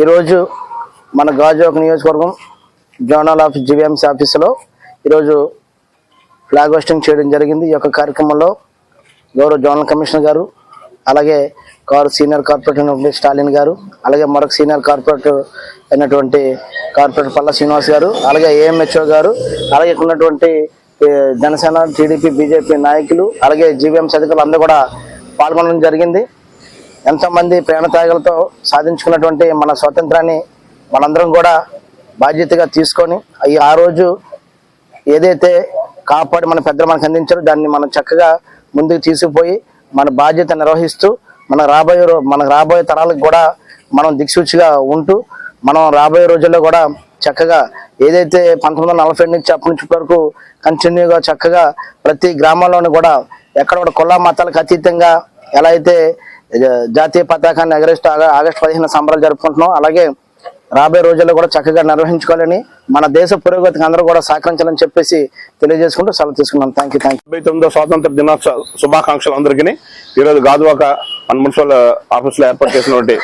ఈరోజు మన గాజువాక నియోజకవర్గం జోనల్ ఆఫీస్ జీవీఎంసీ ఆఫీసులో ఈరోజు ఫ్లాగ్ హోస్టింగ్ చేయడం జరిగింది. ఈ యొక్క కార్యక్రమంలో గౌరవ జోనల్ కమిషనర్ గారు అలాగే కారు సీనియర్ కార్పొరేటర్ అయినటువంటి స్టాలిన్ గారు అలాగే మరొక సీనియర్ కార్పొరేటర్ అయినటువంటి కార్పొరేటర్ పల్ల శ్రీనివాస్ గారు అలాగే ఏఎంహెచ్ఓ గారు అలాగే ఉన్నటువంటి జనసేన టీడీపీ బీజేపీ నాయకులు అలాగే జీవీఎంసీ అధికారులు అందరూ కూడా పాల్గొనడం జరిగింది. ఎంతోమంది ప్రాణత్యాగాలతో సాధించుకున్నటువంటి మన స్వాతంత్రాన్ని మనందరం కూడా బాధ్యతగా తీసుకొని అవి ఆ రోజు ఏదైతే కాపాడి మన పెద్దలు మనకు అందించారో దాన్ని మనం చక్కగా ముందుకు తీసుకుపోయి మన బాధ్యత నిర్వహిస్తూ మన రాబోయే రో- మన రాబోయే తరాలకు కూడా మనం దిక్సూచిగా ఉంటూ మనం రాబోయే రోజుల్లో కూడా చక్కగా ఏదైతే పంతొమ్మిది వందల నలభై నుంచి అప్పటి నుంచి వరకు కంటిన్యూగా చక్కగా ప్రతి గ్రామంలోనూ కూడా ఎక్కడ కూడా కుల మతాలకు అతీతంగా ఎలా అయితే జాతీయ పతాకాన్ని ఎగరేస్తూ ఆగస్టు పదిహేను సంబరాలు జరుపుకుంటున్నాం. అలాగే రాబోయే రోజుల్లో కూడా చక్కగా నిర్వహించుకోవాలని మన దేశ పురోగతికి అందరూ కూడా సహకరించాలని చెప్పేసి తెలియజేసుకుంటూ సెలవు తీసుకున్నాం. థ్యాంక్ యూ థ్యాంక్ డెబ్బై తొమ్మిదో స్వాతంత్ర దినోత్సవ శుభాకాంక్షలు అందరికీ. ఈరోజు గాజువాక మన మున్సిపల్ ఆఫీస్లో ఏర్పాటు చేసినటువంటి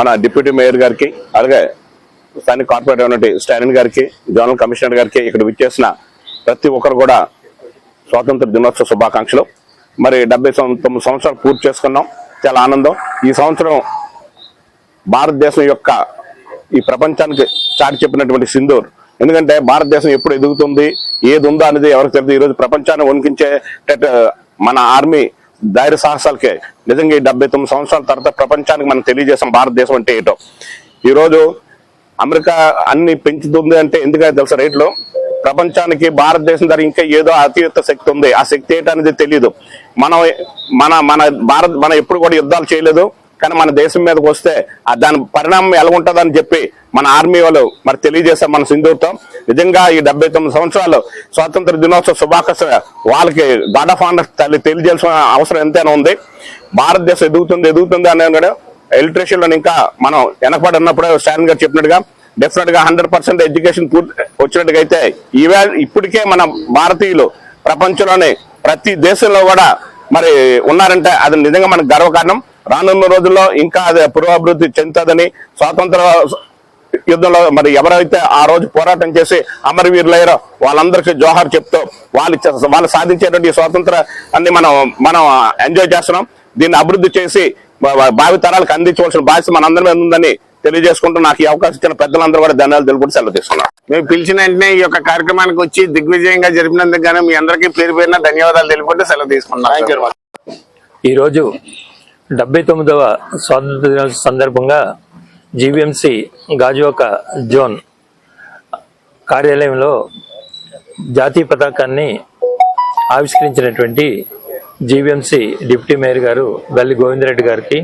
మన డిప్యూటీ మేయర్ గారికి అలాగే స్థానిక కార్పొరేటర్ అయినటువంటి స్టాలిన్ గారికి జోనల్ కమిషనర్ గారికి ఇక్కడ విచ్చేసిన ప్రతి ఒక్కరు కూడా స్వాతంత్ర దినోత్సవ శుభాకాంక్షలు. మరి డెబ్బై తొమ్మిది సంవత్సరాలు పూర్తి చేసుకున్నాం. చాలా ఆనందం. ఈ సంవత్సరం భారతదేశం యొక్క ఈ ప్రపంచానికి చాటి చెప్పినటువంటి సింధూర్. ఎందుకంటే భారతదేశం ఎప్పుడు ఎదుగుతుంది ఏది ఉందా అనేది ఎవరికి తెలియదు. ఈ రోజు ప్రపంచాన్ని వణికించే మన ఆర్మీ ధైర్య సాహసాలకే నిజంగా ఈ డెబ్బై తొమ్మిది సంవత్సరాల తర్వాత ప్రపంచానికి మనం తెలియజేసాం భారతదేశం అంటే ఏటో. ఈరోజు అమెరికా అన్ని పెంచుతుంది అంటే ఎందుకంటే తెలుసా రేట్లో? ప్రపంచానికి భారతదేశం ధర ఇంకా ఏదో అతియుక్త శక్తి ఉంది. ఆ శక్తి ఏంటనేది తెలియదు మనం మన మన భారత్ మనం ఎప్పుడు కూడా యుద్ధాలు చేయలేదు. కానీ మన దేశం మీదకి వస్తే దాని పరిణామం ఎలా ఉంటుందని చెప్పి మన ఆర్మీ వాళ్ళు మరి తెలియజేశారు మన సింధూర్తో. నిజంగా ఈ డెబ్బై తొమ్మిది సంవత్సరాలు స్వాతంత్ర దినోత్సవ శుభాకాంక్ష వాళ్ళకి గాడ్ ఆఫ్ ఆనర్ తల్లి తెలియజేయాల్సిన అవసరం ఎంతైనా ఉంది. భారతదేశం ఎదుగుతుంది ఎదుగుతుంది అనే కూడా ఎలక్ట్రీషియన్ ఇంకా మనం వెనకబడి ఉన్నప్పుడే స్టాలిన్ గారు చెప్పినట్టుగా డెఫినెట్గా హండ్రెడ్ పర్సెంట్ ఎడ్యుకేషన్ పూర్తి వచ్చినట్టుగా అయితే ఈవేళ ఇప్పటికే మన భారతీయులు ప్రపంచంలోనే ప్రతి దేశంలో కూడా మరి ఉన్నారంటే అది నిజంగా మనకు గర్వకారణం. రానున్న రోజుల్లో ఇంకా అది పురోభివృద్ధి చెందుతుందని స్వాతంత్ర యుద్ధంలో మరి ఎవరైతే ఆ రోజు పోరాటం చేసి అమరవీరులయ్యారో వాళ్ళందరికీ జోహార్ చెప్తూ వాళ్ళు ఇచ్చే- వాళ్ళు సాధించేటువంటి ఈ స్వాతంత్ర అన్ని మనం మనం ఎంజాయ్ చేస్తున్నాం. దీన్ని అభివృద్ధి చేసి భావితరాలకు భావి తరాలకు అందించవలసిన బాధ్యత మనందరి మీద ఉందని తెలియజేసుకుంటూ నాకు ఈ అవకాశం ఇచ్చిన పెద్దలందరూ కూడా ధన్యవాదాలు తెలుపుకుంటూ సెలవు తీసుకున్నాం మేము పిలిచిన వెంటనే ఈ యొక్క కార్యక్రమానికి వచ్చి దిగ్విజయంగా జరిపినందుకు గాను మీ అందరికీ పేరు పేరున ధన్యవాదాలు తెలుపుకుంటూ సెలవు తీసుకున్నాం ఈరోజు డెబ్బై తొమ్మిదవ స్వాతంత్ర దినోత్సవ సందర్భంగా జీవీఎంసీ గాజువాక జోన్ కార్యాలయంలో జాతీయ పతాకాన్ని ఆవిష్కరించినటువంటి జీవీఎంసీ డిప్యూటీ మేయర్ గారు బల్లి గోవిందరెడ్డి గారికి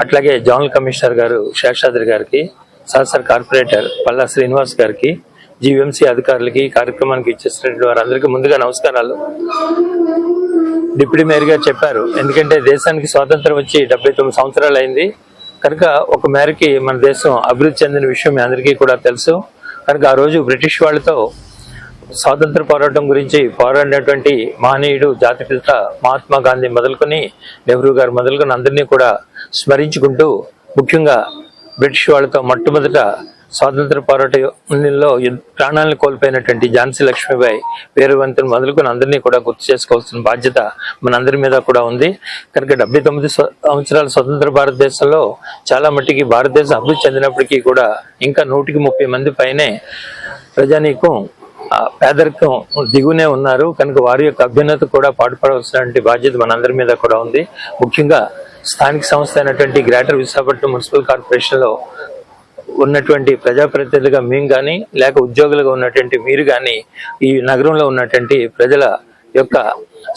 అట్లాగే జోనల్ కమిషనర్ గారు శేషాద్రి గారికి సహసర్ కార్పొరేటర్ పల్లా శ్రీనివాస్ గారికి జీవీఎంసీ అధికారులకి కార్యక్రమానికి ఇచ్చేసినటువంటి వారందరికీ ముందుగా నమస్కారాలు. డిప్యూటీ మేయర్ గారు చెప్పారు ఎందుకంటే దేశానికి స్వాతంత్రం వచ్చి డెబ్బై తొమ్మిది సంవత్సరాలు అయింది. కనుక ఒక మేరకి మన దేశం అభివృద్ధి చెందిన విషయం మీ అందరికీ కూడా తెలుసు. కనుక ఆ రోజు బ్రిటిష్ వాళ్ళతో స్వాతంత్ర పోరాటం గురించి పోరాడినటువంటి మహనీయుడు జాతిపిత మహాత్మా గాంధీ మొదలుకొని నెహ్రూ గారు మొదలుకొని అందరినీ కూడా స్మరించుకుంటూ ముఖ్యంగా బ్రిటిష్ వాళ్ళతో మొట్టమొదట స్వాతంత్ర పోరాటంలో ప్రాణాలను కోల్పోయినటువంటి ఝాన్సీ లక్ష్మీబాయి వీరవంతుని మొదలుకొని అందరినీ కూడా గుర్తు చేసుకోవాల్సిన బాధ్యత మనందరి మీద కూడా ఉంది. కనుక డెబ్బై తొమ్మిది సంవత్సరాల స్వతంత్ర భారతదేశంలో చాలా మట్టికి భారతదేశం అభివృద్ధి చెందినప్పటికీ కూడా ఇంకా నూటికి ముప్పై మంది పైనే ప్రజానీకం పేదరికం దిగునే ఉన్నారు. కనుక వారి యొక్క అభ్యున్నత కూడా పాటుపడవలసినటువంటి బాధ్యత మనందరి మీద కూడా ఉంది. ముఖ్యంగా స్థానిక సంస్థ అయినటువంటి గ్రేటర్ విశాఖపట్నం మున్సిపల్ కార్పొరేషన్లో ఉన్నటువంటి ప్రజాప్రతినిధులుగా మేము కానీ లేక ఉద్యోగులుగా ఉన్నటువంటి మీరు కానీ ఈ నగరంలో ఉన్నటువంటి ప్రజల యొక్క